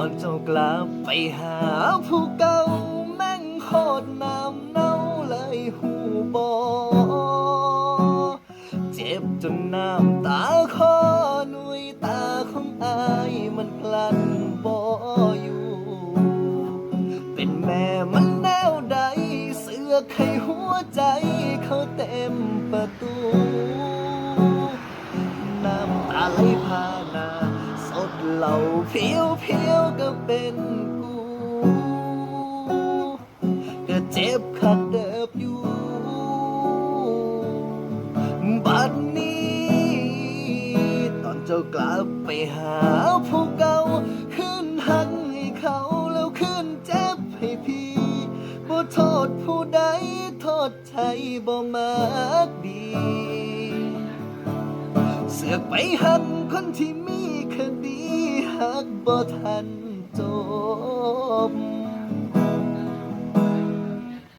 อนเจ้ากลับไปหาผู้เก่าแม่งโคตรน้ำเน่าเลยหูบอเจ็บจนน้ำตาคอหนุยตาของอายมันกลั้นบ่อยู่ เป็นแม่มันแนวใด เสือกให้หัวใจเขาเต็มประตูน้ำตาไหลพาหนาสดเหล่าเพียวเพียว เป็นกูก็เจ็บขัดเดิบอยู่ บัดนี้ ตอนเจ้ากลับไปหาผู้เก่าขึ้นหักให้เขาแล้วขึ้นเจ็บให้พี่บ่โทษผู้ใดโทษใจบ่มากดีเสือกไปหักคนที่มีคดีหักบ่ทัน จบ